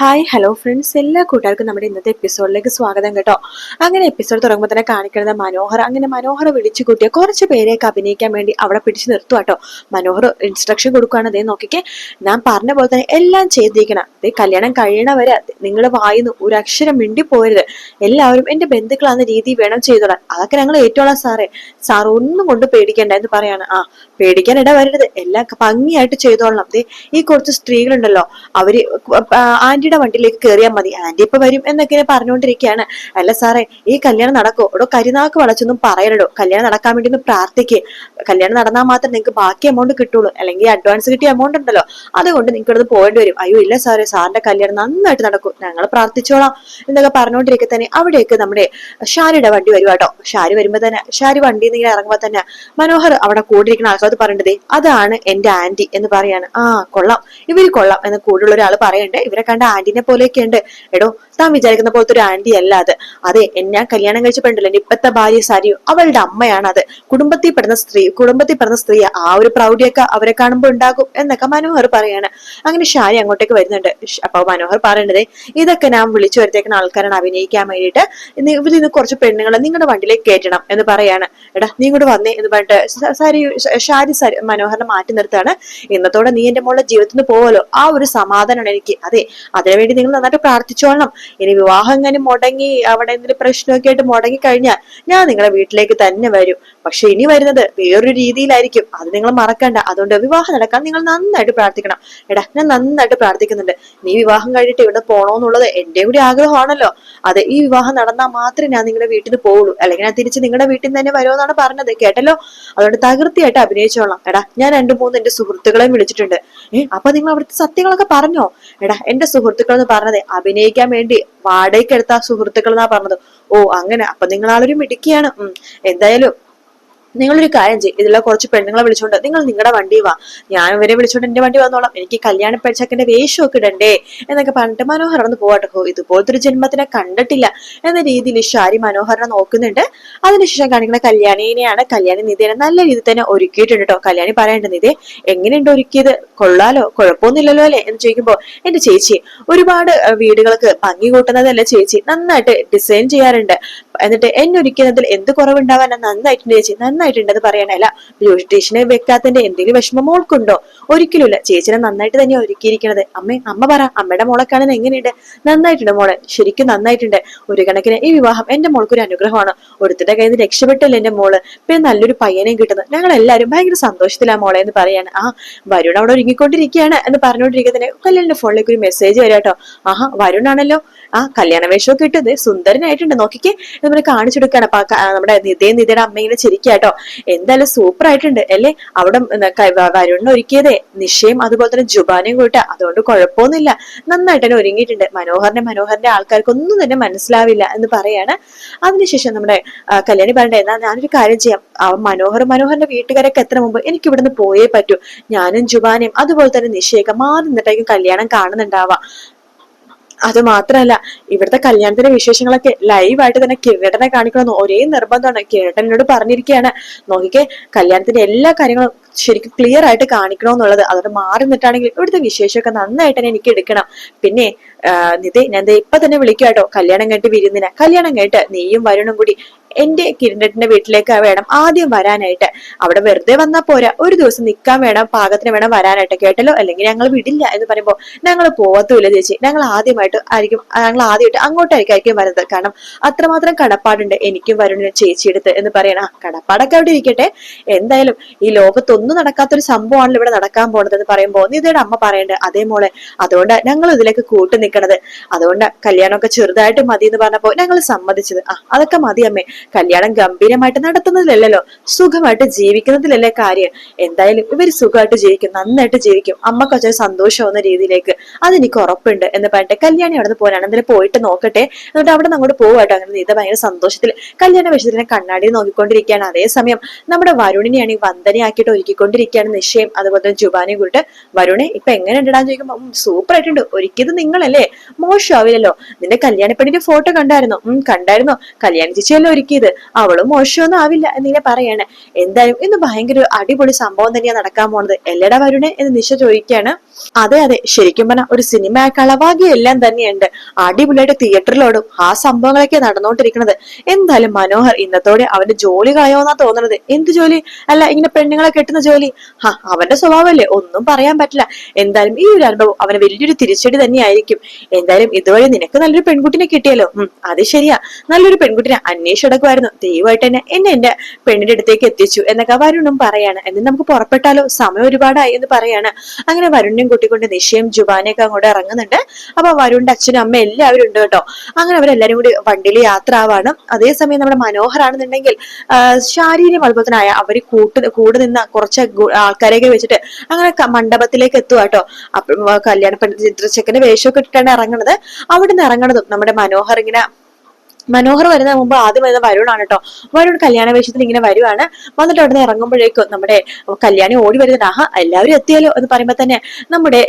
Hi hello friends എല്ലാ കൂട്ടുകാർക്കും നമ്മുടെ ഇന്നത്തെ എപ്പിസോഡിലേക്ക് സ്വാഗതം കേട്ടോ. അങ്ങനെ എപ്പിസോഡ് തുടങ്ങുമ്പോൾ തന്നെ കാണിക്കുന്നത് മനോഹർ. അങ്ങനെ മനോഹർ വിളിച്ചു കൂട്ടിയ കുറച്ച് പേരെയൊക്കെ അഭിനയിക്കാൻ വേണ്ടി അവിടെ പിടിച്ചു നിർത്തുക കേട്ടോ. മനോഹർ ഇൻസ്ട്രക്ഷൻ കൊടുക്കുകയാണ് അതേ നോക്കിക്കേ. ഞാൻ പറഞ്ഞ പോലെ തന്നെ എല്ലാം ചെയ്തിരിക്കണം. അതേ കല്യാണം കഴിയണവരെ നിങ്ങൾ വായിന്ന് ഒരു അക്ഷരം മിണ്ടി പോരുത്. എല്ലാവരും എന്റെ ബന്ധുക്കളാന്ന രീതി വേണം ചെയ്തോളാൻ. അതൊക്കെ ഞങ്ങൾ ഏറ്റോളാം സാറേ. സാർ ഒന്നും കൊണ്ട് പേടിക്കണ്ട എന്ന് പറയാണ്. ആ പേടിക്കാൻ ഇട വരരുത് എല്ലാം ഭംഗിയായിട്ട് ചെയ്തോളണം. ദേ ഈ കുറച്ച് സ്ത്രീകളുണ്ടല്ലോ അവർ ആന്റിയുടെ വണ്ടിയിലേക്ക് കയറിയാൽ മതി. ആന്റി ഇപ്പൊ വരും എന്നൊക്കെ പറഞ്ഞുകൊണ്ടിരിക്കുകയാണ് അല്ല സാറേ ഈ കല്യാണം നടക്കോ. ഇവിടെ കരിനാക്ക് വളച്ചൊന്നും പറയരുടോ കല്യാണം നടക്കാൻ വേണ്ടി ഒന്ന് പ്രാർത്ഥിക്കുക കല്യാണം നടന്നാൽ മാത്രം നിങ്ങൾക്ക് ബാക്കി എമൗണ്ട് കിട്ടുള്ളൂ. അല്ലെങ്കിൽ അഡ്വാൻസ് കിട്ടിയ എമൗണ്ട് ഉണ്ടല്ലോ. അതുകൊണ്ട് നിങ്ങൾക്ക് ഇവിടുന്ന് പോകേണ്ടി വരും. അയ്യോ ഇല്ല സാറേ സാറിന്റെ കല്യാണം നന്നായിട്ട് നടക്കും. ഞങ്ങൾ പ്രാർത്ഥിച്ചോളാം എന്നൊക്കെ പറഞ്ഞുകൊണ്ടിരിക്കെ തന്നെ അവിടേക്ക് നമ്മുടെ ഷാരിയുടെ വണ്ടി വരുവാട്ടോ ഷാരി വരുമ്പോ തന്നെ ഷാരി വണ്ടിയിൽ നിന്ന് ഇറങ്ങുമ്പോൾ ഇറങ്ങുമ്പോ തന്നെ മനോഹർ അവിടെ കൂടിയിരിക്കുന്ന ആൾക്കാർ പറയേണ്ടതേ? അതാണ് എന്റെ ആന്റി എന്ന് പറയാണ്. ആ കൊള്ളാം. ഇവർ കൊള്ളാം എന്ന് കൂടുതൽ ഒരാൾ പറയണ്ടേ. ഇവരെ കണ്ട ആന്റിനെ പോലെയൊക്കെ ഉണ്ട്. എടോ താൻ വിചാരിക്കുന്ന പോലത്തെ ഒരു ആന്റി അല്ല അത്. അതെ എന്നെ കല്യാണം കഴിച്ച പെണ്ണല്ലോ? എന്റെ ഇപ്പത്തെ ഭാര്യ സാരിയോ അവളുടെ അമ്മയാണ് അത് കുടുംബത്തിൽ പെടുന്ന സ്ത്രീ കുടുംബത്തിൽ പെടുന്ന സ്ത്രീ ആ ഒരു പ്രൗഢിയൊക്കെ അവരെ കാണുമ്പോൾ ഉണ്ടാകും എന്നൊക്കെ മനോഹർ പറയാണ്. അങ്ങനെ ഷാരി അങ്ങോട്ടേക്ക് വരുന്നുണ്ട്. അപ്പൊ മനോഹർ പറയേണ്ടത് ഇതൊക്കെ ഞാൻ വിളിച്ചു വരുത്തേക്കുന്ന ആൾക്കാരാണ്. അഭിനയിക്കാൻ വേണ്ടിയിട്ട് ഇവരിൽ നിന്ന് കുറച്ച് പെണ്ണുങ്ങളെ നിങ്ങളുടെ വണ്ടിയിലേക്ക് കയറ്റണം എന്ന് പറയാണ്. എടാ നീ ഇങ്ങോട്ട് വന്നേ എന്ന് പറഞ്ഞിട്ട് സാരി ഷ- മനോഹരനെ മാറ്റി നിർത്തുകയാണ്. ഇന്നത്തോടെ നീ എന്റെ മോളുടെ ജീവിതത്തിൽ നിന്ന് പോവല്ലോ. ആ ഒരു സമാധാനമാണ് എനിക്ക്. അതെ അതിനുവേണ്ടി നിങ്ങൾ നന്നായിട്ട് പ്രാർത്ഥിച്ചോളണം. ഇനി വിവാഹം എങ്ങനെ മുടങ്ങി അവിടെ എന്തെങ്കിലും പ്രശ്നമൊക്കെ ആയിട്ട് മുടങ്ങി കഴിഞ്ഞാൽ ഞാൻ നിങ്ങളുടെ വീട്ടിലേക്ക് തന്നെ വരും. പക്ഷെ ഇനി വരുന്നത് വേറൊരു രീതിയിലായിരിക്കും. അത് നിങ്ങൾ മറക്കണ്ട. അതുകൊണ്ട് വിവാഹം നടക്കാൻ നിങ്ങൾ നന്നായിട്ട് പ്രാർത്ഥിക്കണം. എടാ ഞാൻ നന്നായിട്ട് പ്രാർത്ഥിക്കുന്നുണ്ട്. നീ വിവാഹം കഴിഞ്ഞിട്ട് ഇവിടെ പോണോന്നുള്ളത് എന്റെ കൂടി ആഗ്രഹമാണല്ലോ. അതെ ഈ വിവാഹം നടന്നാൽ മാത്രമേ ഞാൻ നിങ്ങളുടെ വീട്ടിൽ പോവുള്ളൂ. അല്ലെങ്കിൽ ഞാൻ തിരിച്ച് നിങ്ങളുടെ വീട്ടിൽ നിന്ന് തന്നെ വരുമെന്നാണ് പറഞ്ഞത്. കേട്ടല്ലോ? അതുകൊണ്ട് തകൃതിയായിട്ട് അഭിനയിച്ചോളാം എടാ ഞാൻ രണ്ടു മൂന്ന് എന്റെ സുഹൃത്തുക്കളെയും വിളിച്ചിട്ടുണ്ട്. ഏ അപ്പൊ നിങ്ങൾ അവിടുത്തെ സത്യങ്ങളൊക്കെ പറഞ്ഞോ? എടാ എന്റെ സുഹൃത്തുക്കൾ എന്ന് പറഞ്ഞത് അഭിനയിക്കാൻ വേണ്ടി വാടകയ്ക്കെടുത്ത സുഹൃത്തുക്കൾ എന്നാ പറഞ്ഞത്. ഓ അങ്ങനെ. അപ്പൊ നിങ്ങൾ ആളൊരു മിടുക്കിയാണ്. എന്തായാലും നിങ്ങളൊരു കാര്യം ചെയ്യും. ഇതിലുള്ള കുറച്ച് പെണ്ണുങ്ങളെ വിളിച്ചോണ്ട് നിങ്ങൾ നിങ്ങളുടെ വണ്ടി വാ. ഞാൻ ഇവരെ വിളിച്ചോണ്ട് എന്റെ വണ്ടി വന്നോളാം. എനിക്ക് കല്യാണ വേഷം വേഷമൊക്കെ ഇടണ്ടേ എന്നൊക്കെ പറഞ്ഞിട്ട് മനോഹർ ഒന്ന് പോവാട്ടോ. ഇതുപോലത്തെ ഒരു ജന്മത്തിനെ കണ്ടിട്ടില്ല എന്ന രീതിയിൽ ഷാരി മനോഹരനെ നോക്കുന്നുണ്ട്. അതിനുശേഷം കാണിക്കുന്ന കല്യാണിനെയാണ് കല്യാണി നിധിയെ നല്ല രീതിയിൽ തന്നെ ഒരുക്കിയിട്ടുണ്ട് കേട്ടോ കല്യാണി പറയേണ്ട നിധി എങ്ങനെയുണ്ട് ഒരുക്കിയത്? കൊള്ളാലോ? കുഴപ്പമൊന്നുമില്ലല്ലോ അല്ലേ? എന്ന് ചോദിക്കുമ്പോൾ എന്റെ ചേച്ചി ഒരുപാട് വീടുകൾക്ക് ഭംഗി കൂട്ടുന്നതല്ല ചേച്ചി? നന്നായിട്ട് ഡിസൈൻ ചെയ്യാറുണ്ട്. എന്നിട്ട് എന്നെ ഒരുക്കുന്നതിൽ എന്ത് കുറവുണ്ടാവാൻ നന്നായിട്ടുണ്ട് ചേച്ചി. നന്നായിട്ടുണ്ടെന്ന് പറയാനല്ല ബ്യൂട്ടീഷ്യനെ വെക്കാത്തതിന്റെ എന്തെങ്കിലും വിഷമം മോൾക്കുണ്ടോ? ഒരിക്കലുമില്ല. ചേച്ചിനെ നന്നായിട്ട് തന്നെ ഒരുക്കിയിരിക്കണത്. അമ്മേ അമ്മ പറ അമ്മയുടെ മോളെ കാണാൻ എങ്ങനെയുണ്ട്? നന്നായിട്ടുണ്ട് മോളെ. ശരിക്കും നന്നായിട്ടുണ്ട്. ഒരു കണക്കിന് ഈ വിവാഹം എന്റെ മോൾക്ക് ഒരു അനുഗ്രഹമാണ്. ഒരുത്തിന്റെ കയ്യിൽ നിന്ന് രക്ഷപ്പെട്ടില്ല എന്റെ മോൾ? പിന്നെ നല്ലൊരു പയ്യനെയും കിട്ടുന്നത്. ഞങ്ങൾ എല്ലാവരും ഭയങ്കര സന്തോഷത്തിലാ മോളെ എന്ന് പറയാണ്. ആ വരുൺ അവിടെ ഒരുങ്ങിക്കൊണ്ടിരിക്കുകയാണ് എന്ന് പറഞ്ഞുകൊണ്ടിരിക്കുന്നതിന് കല്യാണിന്റെ ഫോണിലേക്ക് ഒരു മെസ്സേജ് വരാട്ടോ. ആഹാ വരുണാണല്ലോ. ആ കല്യാണ വേഷമൊക്കെ ഇട്ടത്. സുന്ദരനായിട്ടുണ്ട്. നോക്കിക്കേ. നമ്മൾ കാണിച്ചു കൊടുക്കുകയാണ്. അപ്പൊ നമ്മുടെ നിതേ നിതയുടെ അമ്മയുടെ ചിരിക്കാട്ടോ എന്തായാലും സൂപ്പർ ആയിട്ടുണ്ട്. അല്ലേ? അവിടെ വരുണിനെ ഒരുക്കിയതേ. നിശ്ചയം അതുപോലെ തന്നെ ജുബാനയും കൂട്ടാ അതുകൊണ്ട് കുഴപ്പമൊന്നുമില്ല. നന്നായിട്ട് തന്നെ ഒരുങ്ങിയിട്ടുണ്ട്. മനോഹറിന്റെ മനോഹറിന്റെ ആൾക്കാർക്ക് ഒന്നും തന്നെ മനസ്സിലാവില്ല എന്ന് പറയാണ്. അതിനുശേഷം നമ്മുടെ കല്യാണി പറഞ്ഞേ എന്നാ ഞാനൊരു കാര്യം ചെയ്യാം. ആ മനോഹർ മനോഹറിന്റെ വീട്ടുകാരൊക്കെ എത്ര മുമ്പ് എനിക്ക് ഇവിടുന്ന് പോയേ പറ്റൂ. ഞാനും ജുബാനയും അതുപോലെ തന്നെ നിശ്ചയൊക്കെ മാറി നിന്നിട്ടായിരിക്കും കല്യാണം കാണുന്നുണ്ടാവാം അത് മാത്രമല്ല ഇവിടുത്തെ കല്യാണത്തിന്റെ വിശേഷങ്ങളൊക്കെ ലൈവായിട്ട് തന്നെ കിരീടനെ കാണിക്കണമെന്ന് ഒരേ നിർബന്ധമാണ്. കിരീടനോട് പറഞ്ഞിരിക്കുകയാണ്. നോക്കിക്കേ കല്യാണത്തിന്റെ എല്ലാ കാര്യങ്ങളും ശരിക്കും ക്ലിയർ ആയിട്ട് കാണിക്കണമെന്നുള്ളത് അതുകൊണ്ട് മാറി നിന്നിട്ടാണെങ്കിൽ ഇവിടുത്തെ വിശേഷമൊക്കെ നന്നായിട്ട് തന്നെ എനിക്ക് എടുക്കണം. പിന്നെ നിതേ ഞാൻ ഇപ്പൊ തന്നെ വിളിക്കുക കേട്ടോ കല്യാണം കേട്ട് വിരുന്നിന്. കല്യാണം കേട്ട് നീയും വരുണും കൂടി എന്റെ കിരണ്ടട്ടിന്റെ വീട്ടിലേക്ക് വേണം ആദ്യം വരാനായിട്ട്. അവിടെ വെറുതെ വന്നാ പോരാ. ഒരു ദിവസം നിൽക്കാൻ വേണം പാകത്തിന് വേണം വരാനായിട്ട് കേട്ടല്ലോ? അല്ലെങ്കിൽ ഞങ്ങൾ വിടില്ല എന്ന് പറയുമ്പോൾ ഞങ്ങൾ പോവത്തുമില്ല ചേച്ചി. ഞങ്ങൾ ആദ്യമായിട്ട് ആയിരിക്കും ഞങ്ങൾ ആദ്യമായിട്ട് അങ്ങോട്ടായിരിക്കും വരുന്നത്. കാരണം അത്രമാത്രം കടപ്പാടുണ്ട് എനിക്കും വരുണിനും ചേച്ചിയെടുത്ത് എന്ന് പറയണ. കടപ്പാടൊക്കെ അവിടെ ഇരിക്കട്ടെ. എന്തായാലും ഈ ലോകത്തൊന്നും നടക്കാത്തൊരു സംഭവമാണല്ലോ ഇവിടെ നടക്കാൻ പോണത് എന്ന് പറയുമ്പോൾ നിതയുടെ അമ്മ പറയണ്ടേ അതേ മോളെ അതുകൊണ്ട് ഞങ്ങൾ ഇതിലേക്ക് കൂട്ടു നിൽക്കണത് അതുകൊണ്ട് കല്യാണമൊക്കെ ചെറുതായിട്ട് മതി എന്ന് പറഞ്ഞപ്പോ ഞങ്ങൾ സമ്മതിച്ചത്. ആ അതൊക്കെ മതി അമ്മേ. കല്യാണം ഗംഭീരമായിട്ട് നടത്തുന്നതിലല്ലോ സുഖമായിട്ട് ജീവിക്കുന്നതിലല്ലേ കാര്യം. എന്തായാലും ഇവർ സുഖമായിട്ട് ജീവിക്കും നന്നായിട്ട് ജീവിക്കും. അമ്മയ്ക്ക് വെച്ചാൽ സന്തോഷമാവുന്ന രീതിയിലേക്ക് അതെനിക്ക് ഉറപ്പുണ്ട് എന്ന് പറഞ്ഞിട്ട് കല്യാണി അവിടെ നിന്ന് പോരാണ് പോയിട്ട് നോക്കട്ടെ. എന്നിട്ട് അവിടെ നിന്ന് അങ്ങോട്ട് പോവാട്ടോ അങ്ങനെ നീത ഭയങ്കര സന്തോഷത്തിൽ കല്യാണ വിഷയത്തിനെ കണ്ണാടി നോക്കിക്കൊണ്ടിരിക്കുകയാണ്. അതേസമയം നമ്മുടെ വരുണിനെയാണ് ഈ വന്ദനയാക്കിയിട്ട് ഒരുക്കിക്കൊണ്ടിരിക്കുകയാണ് നിശ്ചയം. അതുപോലെ തന്നെ ജുബാനെ കൂട്ട് വരുണെ ഇപ്പൊ എങ്ങനെ ഉണ്ടാന്ന് ചോദിക്കുമ്പോ സൂപ്പർ ആയിട്ടുണ്ട് ഒരിക്കലും നിങ്ങളല്ലേ? മോശമാവില്ലല്ലോ നിന്റെ കല്യാണപ്പെണ്ണിന്റെ ഫോട്ടോ കണ്ടായിരുന്നു? ഉം കണ്ടായിരുന്നോ? കല്യാണ ചേച്ചിയല്ലേ ഒരുക്കിയത്? അവളും മോശമൊന്നും ആവില്ല എന്നിങ്ങനെ പറയാണ്. എന്തായാലും ഇന്ന് ഭയങ്കര അടിപൊളി സംഭവം തന്നെയാ നടക്കാൻ പോണത്. എല്ലടാ വരുണെ എന്ന് നിശ ചോദിക്കുകയാണ്. അതെ അതെ. ശരിക്കും പറഞ്ഞാൽ ഒരു സിനിമ കളവാകിയ എല്ലാം തന്നെയുണ്ട്. അടിപൊളിയായിട്ട് തിയേറ്ററിലോടും ആ സംഭവങ്ങളൊക്കെ നടന്നുകൊണ്ടിരിക്കുന്നത് എന്തായാലും മനോഹർ ഇന്നത്തോടെ അവന്റെ ജോലി കളയോന്നാ തോന്നുന്നത് എന്ത് ജോലി? അല്ല ഇങ്ങനെ പെണ്ണുങ്ങളെ കെട്ടുന്ന ജോലി. ഹാ അവന്റെ സ്വഭാവമല്ലേ? ഒന്നും പറയാൻ പറ്റില്ല. എന്തായാലും ഈ ഒരു അനുഭവം അവന് വലിയൊരു തിരിച്ചടി തന്നെയായിരിക്കും. എന്തായാലും ഇതുവഴി നിനക്ക് നല്ലൊരു പെൺകുട്ടിനെ കിട്ടിയല്ലോ. ഉം അത് ശരിയാ. നല്ലൊരു പെൺകുട്ടിനെ അന്വേഷിച്ചെടുക്കുമായിരുന്നു ദൈവമായിട്ട് തന്നെ എന്നെ എന്റെ പെണ്ണിന്റെ അടുത്തേക്ക് എത്തിച്ചു എന്നൊക്കെ വരുണും പറയാണ്. എന്നും നമുക്ക് പുറപ്പെട്ടാലോ? സമയം ഒരുപാടായി എന്ന് പറയാണ്. അങ്ങനെ വരുണിനെയും കൂട്ടിക്കൊണ്ട് നിഷയും ജുബാനെയൊക്കെ അങ്ങോട്ട് ഇറങ്ങുന്നുണ്ട്. അപ്പൊ വരുണിന്റെ അച്ഛനും അമ്മ എല്ലാവരും ഉണ്ട് കേട്ടോ. അങ്ങനെ അവരെല്ലാരും കൂടി വണ്ടിയിൽ യാത്ര ആവാണ് അതേസമയം നമ്മുടെ മനോഹരാണെന്നുണ്ടെങ്കിൽ ശാരീരിക തന്നെ അവർ കൂട്ട് കൂടെ നിന്ന കുറച്ച് ഗു- ആൾക്കാരെയൊക്കെ വെച്ചിട്ട് അങ്ങനെ മണ്ഡപത്തിലേക്ക് എത്തുക കേട്ടോ. അപ്പം കല്യാണ പെണ്ണ് ചിത്രച്ചക്കന്റെ വേഷമൊക്കെ ഇട്ടിട്ടാണ് ഇറങ്ങണത്. അവിടെ നിന്ന് ഇറങ്ങണതും നമ്മുടെ മനോഹർ ഇങ്ങനെ മനോഹർ വരുന്ന മുമ്പ് ആദ്യം വരുന്ന വരുണാണ് കേട്ടോ. വരുൺ കല്യാണ വേഷത്തിൽ ഇങ്ങനെ വരുവാണ്. വന്നിട്ട് അവിടെ നിന്ന് ഇറങ്ങുമ്പോഴേക്കും നമ്മുടെ കല്യാണി ഓടി വരുന്ന എല്ലാവരും എത്തിയാലോ എന്ന് പറയുമ്പോൾ തന്നെ നമ്മുടെ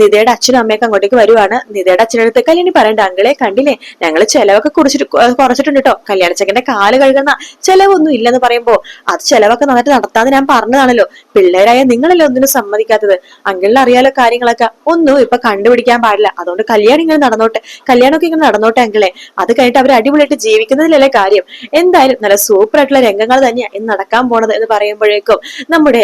നിതയുടെ അച്ഛനും അമ്മയൊക്കെ അങ്ങോട്ടേക്ക് വരുവാണ്. നിതയുടെ അച്ഛനടുത്ത് കല്യാണി പറയണ്ട അങ്കിളെ കണ്ടില്ലേ? ഞങ്ങൾ ചെലവൊക്കെ കുറിച്ചിട്ട് കുറച്ചിട്ടുണ്ട് കേട്ടോ കല്യാണച്ചക്കന്റെ കാൽ കഴുകുന്ന ചെലവൊന്നും ഇല്ലെന്ന് പറയുമ്പോൾ അത് ചെലവൊക്കെ നന്നായിട്ട് നടത്താന്ന് ഞാൻ പറഞ്ഞതാണല്ലോ. പിള്ളേരായ നിങ്ങളല്ലേ ഒന്നിനും സമ്മതിക്കാത്തത്. അങ്കിളിന് അറിയാലോ കാര്യങ്ങളൊക്കെ. ഒന്നും ഇപ്പൊ കണ്ടുപിടിക്കാൻ പാടില്ല. അതുകൊണ്ട് കല്യാണം ഇങ്ങനെ നടന്നോട്ടെ. കല്യാണമൊക്കെ ഇങ്ങനെ നടന്നോട്ടെ അങ്കിളെ. അത് കഴിഞ്ഞിട്ട് അവർ അടിപൊളിയായിട്ട് ജീവിക്കുന്നതിലല്ലേ കാര്യം. എന്തായാലും നല്ല സൂപ്പർ ആയിട്ടുള്ള രംഗങ്ങൾ തന്നെയാണ് ഇന്ന് നടക്കാൻ പോണത് എന്ന് പറയുമ്പോഴേക്കും നമ്മുടെ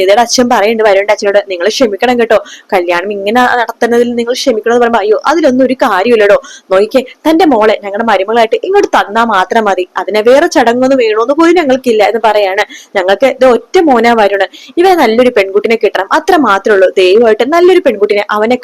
നിതയുടെ അച്ഛൻ പറയുന്നുണ്ട് വരുണ്ട അച്ഛനോട്. നിങ്ങൾ ക്ഷമിക്കണം കേട്ടോ. കല്യാണം ഇങ്ങനെ നടത്തുന്നതിൽ നിങ്ങൾ ക്ഷമിക്കണം എന്ന് പറയുമ്പോൾ അയ്യോ അതിലൊന്നും ഒരു കാര്യമില്ലടോ. നോക്കിക്കേ തന്റെ മോളെ ഞങ്ങളുടെ മരുമകളായിട്ട് ഇങ്ങോട്ട് തന്നാൽ മാത്രം മതി. അതിനെ വേറെ ചടങ്ങൊന്നും വേണമെന്ന് പോലും ഞങ്ങൾക്കില്ല എന്ന് പറയാണ്. ഞങ്ങൾക്ക് ഇത് ഒറ്റ മോനാ വരുണ്. ഇവ നല്ലൊരു പെൺകുട്ടിനെ കിട്ടണം. അത്ര മാത്രമേ ഉള്ളൂ. ദൈവമായിട്ട് നല്ലൊരു പെൺകുട്ടിനെ അവനെ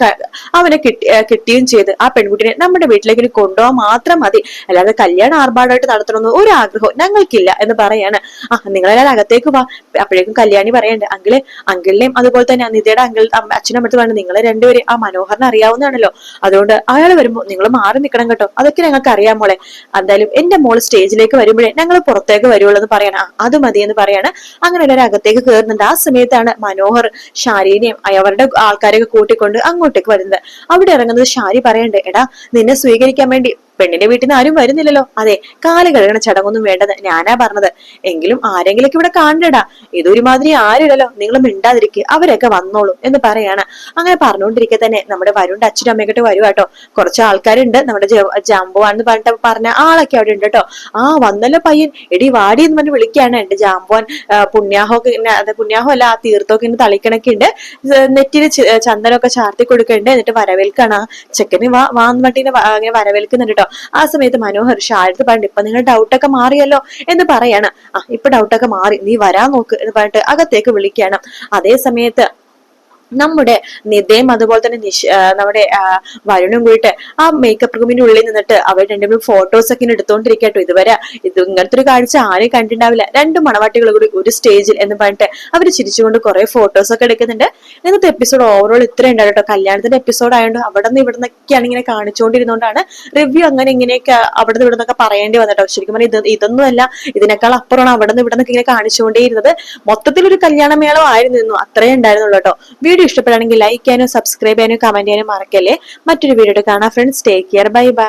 അവനെ കിട്ടി കിട്ടുകയും ചെയ്ത് ആ പെൺകുട്ടിനെ നമ്മുടെ വീട്ടിലേക്ക് കൊണ്ടുപോകാൻ മാത്രം മതി. അല്ലാതെ കല്യാണ ആർഭാടമായിട്ട് നടത്തണമെന്ന് ഒരു ആഗ്രഹവും ഞങ്ങൾക്കില്ല എന്ന് പറയാണ്. ആ നിങ്ങളെല്ലാം അകത്തേക്ക് വാ. അപ്പോഴേക്കും കല്യാണി പറയണ്ട് അങ്കിളെ അങ്കിളിനെയും അതുപോലെ തന്നെ നിധിയുടെ അങ്കിൾ അച്ഛനും അടുത്ത് വേണം പറഞ്ഞു നിങ്ങളെ രണ്ടുപേരും ആ മനോഹറിനെ അറിയാവുന്നതാണല്ലോ. അതുകൊണ്ട് അയാൾ വരുമ്പോൾ നിങ്ങൾ മാറി നിൽക്കണം കേട്ടോ. അതൊക്കെ ഞങ്ങൾക്ക് അറിയാം മോളെ. എന്തായാലും എന്റെ മോൾ സ്റ്റേജിലേക്ക് വരുമ്പോഴേ ഞങ്ങൾ പുറത്തേക്ക് വരുള്ളൂ എന്ന് പറയണം. അത് മതി എന്ന് പറയാണ്. അങ്ങനെ എല്ലാവരും അകത്തേക്ക് കയറുന്നുണ്ട്. ആ സമയത്താണ് മനോഹർ ഷാരീനെയും അവരുടെ ആൾക്കാരെയൊക്കെ കൂട്ടിക്കൊണ്ട് അങ്ങോട്ടേക്ക് വരുന്നത്. അവിടെ ഇറങ്ങുന്നത് ഷാരി പറയണ്ടേ എടാ നിന്നെ സ്വീകരിക്കാൻ വേണ്ടി പെണ്ണിന്റെ വീട്ടിൽ നിന്ന് ആരും വരുന്നില്ലല്ലോ. അതെ കാൽ കഴുകണ ചടങ്ങൊന്നും വേണ്ടത് ഞാനാ പറഞ്ഞത്. എങ്കിലും ആരെങ്കിലൊക്കെ ഇവിടെ കാണണ്ടടാ. ഇതൊരുമാതിരി ആരുമില്ലല്ലോ. നിങ്ങൾ മിണ്ടാതിരിക്കുക അവരൊക്കെ വന്നോളൂ എന്ന് പറയാണ്. അങ്ങനെ പറഞ്ഞുകൊണ്ടിരിക്കെ തന്നെ നമ്മുടെ വരുണ്ട് അച്ഛനും അമ്മയൊക്കെ വരുവാട്ടോ കുറച്ച് ആൾക്കാരുണ്ട്. നമ്മുടെ ജാമ്പുവാൻ പറഞ്ഞിട്ട് പറഞ്ഞ ആളൊക്കെ അവിടെ ഉണ്ട് കേട്ടോ. ആ വന്നല്ലോ പയ്യൻ. എടി വാടി എന്ന് പറഞ്ഞ് വിളിക്കുകയാണ് എന്റെ ജാമ്പുവാൻ. പുണ്യാഹമൊക്കെ അതെ പുണ്യാഹം അല്ല ആ തീർത്ഥമൊക്കെ ഇങ്ങനെ തളിക്കണൊക്കെ ഉണ്ട്. നെറ്റിന് ചി- ചന്ദനമൊക്കെ ചാർത്തി കൊടുക്കുന്നുണ്ട് എന്നിട്ട് വരവേൽക്കാണ്. ആ ചെക്കന് വാ വാന്ന് പറഞ്ഞിട്ട് അങ്ങനെ വരവേൽക്കുന്നുണ്ട് കേട്ടോ. ആ സമയത്ത് മനോഹർ ഷാരത്ത് പറഞ്ഞു ഇപ്പൊ നിങ്ങളുടെ ഡൗട്ടൊക്കെ മാറിയല്ലോ എന്ന് പറയാണ്. ആ ഇപ്പൊ ഡൗട്ടൊക്കെ മാറി. നീ വരാൻ നോക്ക് എന്ന് പറഞ്ഞിട്ട് അകത്തേക്ക് വിളിക്കുകയാണ്. അതേ സമയത്ത് നമ്മുടെ നിതയും അതുപോലെ തന്നെ നിഷ് നമ്മുടെ വരുണും കൂടിയിട്ട് ആ മേക്കപ്പ് റൂമിന്റെ ഉള്ളിൽ നിന്നിട്ട് അവർ രണ്ടുപേരും ഫോട്ടോസ് ഒക്കെ എടുത്തോണ്ടിരിക്കട്ടോ ഇതുവരെ ഇത് ഇങ്ങനത്തെ ഒരു കാഴ്ച ആരെയും കണ്ടിട്ടുണ്ടാവില്ല രണ്ട് മണവാട്ടികൾ കൂടി ഒരു സ്റ്റേജിൽ എന്ന് പറഞ്ഞിട്ട് അവർ ചിരിച്ചുകൊണ്ട് കുറെ ഫോട്ടോസ് ഒക്കെ എടുക്കുന്നുണ്ട്. ഇന്നത്തെ എപ്പിസോഡ് ഓവറോൾ ഇത്ര ഉണ്ടാവും കേട്ടോ കല്യാണത്തിന്റെ എപ്പിസോഡ് ആയതുകൊണ്ട് അവിടെ നിന്ന് ഇവിടെ നിന്നൊക്കെയാണ് ഇങ്ങനെ കാണിച്ചുകൊണ്ടിരുന്നോണ്ടാണ് റിവ്യൂ അങ്ങനെ ഇങ്ങനെയൊക്കെ അവിടെ നിന്ന് ഇവിടെ പറയേണ്ടി വന്നിട്ടോ ശരിക്കും പറഞ്ഞാൽ ഇത് ഇതൊന്നുമല്ല. ഇതിനേക്കാൾ അപ്പുറമാണ് അവിടെ നിന്ന് ഇവിടെ നിന്നൊക്കെ ഇങ്ങനെ കാണിച്ചുകൊണ്ടേയിരുന്നത് മൊത്തത്തിൽ ഒരു കല്യാണമേളം ആയിരുന്നു അത്രേ ഉണ്ടായിരുന്നുള്ളൂ കേട്ടോ വീഡിയോ ഇഷ്ടപ്പെടുകയാണെങ്കിൽ ലൈക്ക് ചെയ്യാനും സബ്സ്ക്രൈബ് ചെയ്യാനും കമന്റ് ചെയ്യാനും മറക്കല്ലേ. മറ്റൊരു വീഡിയോ കാണാം friends take care bye bye